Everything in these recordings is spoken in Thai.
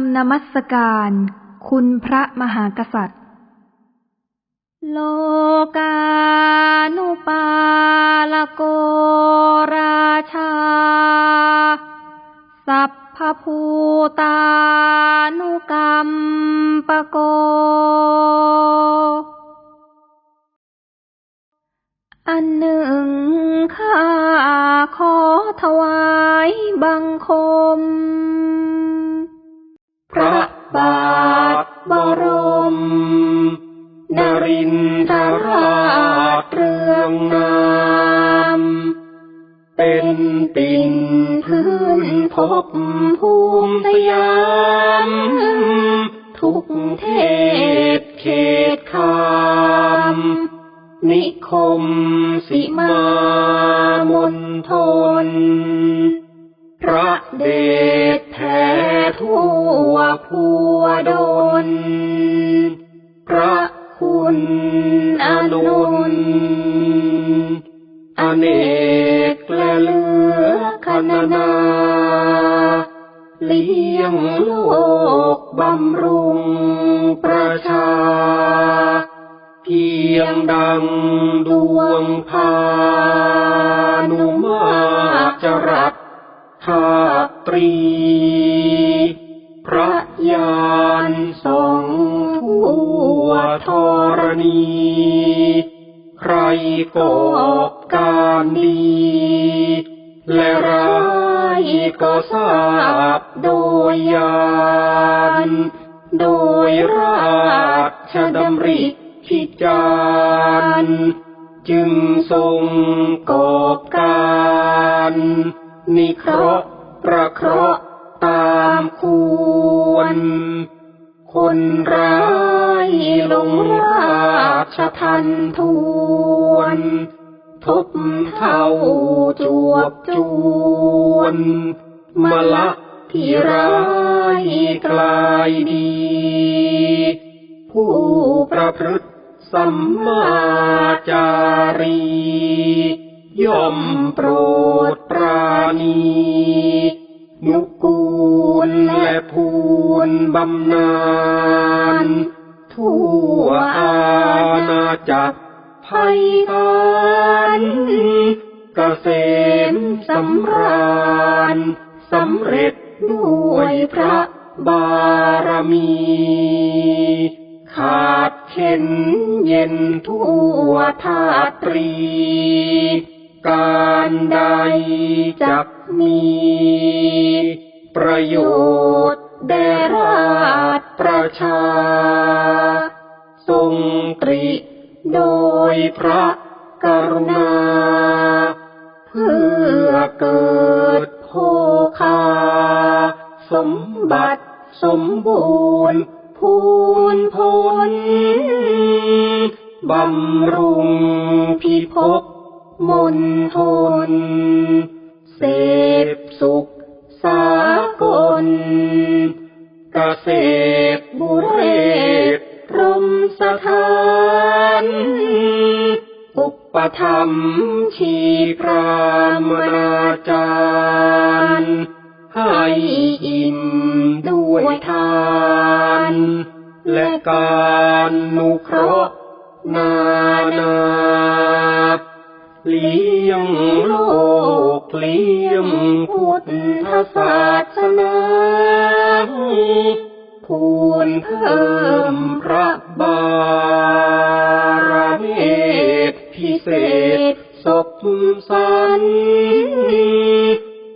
ำนมัสการ คุณพระมหากษัตริย์ โลกานุปาลโกราชา สัพพภูตานุกรรมปโก อันหนึ่งข้าขอถวายบังคม รินทราชเรืองนามเป็นปิ่นพื้นพบภูมิสยาม ทุกเทศเขตคามนิคมสิมามนทน พระเดชแผ่ทั่วพัวดน คุณอนุนอเนกและเลือคณนาเลี้ยงโลกบำรุงประชา เพียงดังดวงพานุมาจรัสทาตรี พระยานทรงทั่ว ธรณี ใครก็การดี และร้ายก็ทราบโดยยานโดยราชดำริพิจารณ์จึงทรงกอบการนิเคราะห์ประเคราะห์ตามควร คนร้าย ลงราชทันทวนทบเท่าจวบจวนมาละที่ร้ายกลายดี ผู้ประพฤติสัมมาจารี ย่อมโปรดปราณีนุกูลและภูนบำนาญ ทั่วอาณาจักรไพศาลเกษมสำราญสำเร็จด้วยพระบารมี ขาดเข็นเย็นทั่วธาตรี การใดจักมี ประโยชน์แด่รา ประชา ทรงตรีโดยพระกรุณา เพื่อเกิดโภคา สมบัติสมบูรณ์พูนพ้นบำรุงพิภพมนทน เสพสุข ธรรมชีพรามนาจารย์ให้อิ่มด้วยทาน และการนุเคราะห์นานาเลี้ยงโลกเลี้ยงพุทธศาสนาพูนเพิ่มพระบารมี เศษศพสัน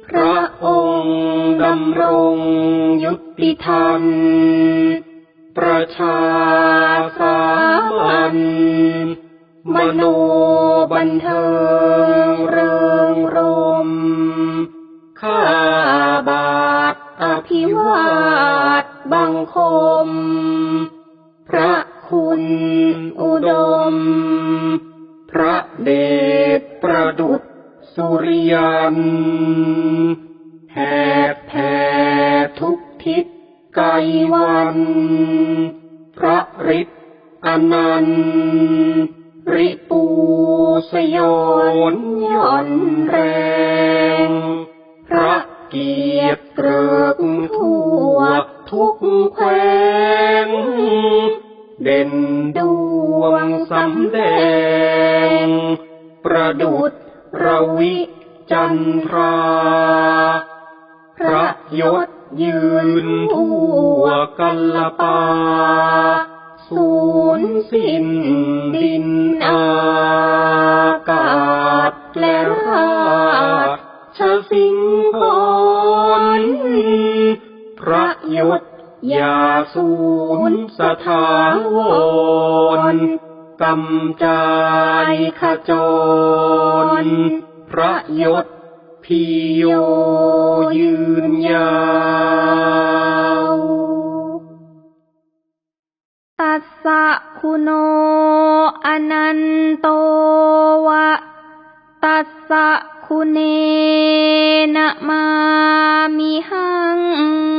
พระองค์ดำรงยุติธรรมประชาสามัญมโนบันเทิงเริงรมข้าบาทอภิวาทบังคม ดุดสุริยันแผดแผ่ทุกทิศไกวัน พระฤทธิ์อนันตริปูสยอนย่อนแรง พระเกียรติเกริกทั่วทุกแคว้นเด่นดวงสำแดง ดุษระวิจันทรา พระยศยืนทั่วกัลปาสูญสิ้นดินอากาศและราชสิงคอนพระยศอย่าสูญสถาวร กำจายขจร พระยศพิโยยืนยาวตัสสะคุณโออนันโตวะ ตัสสะคุณเนนะมามิหัง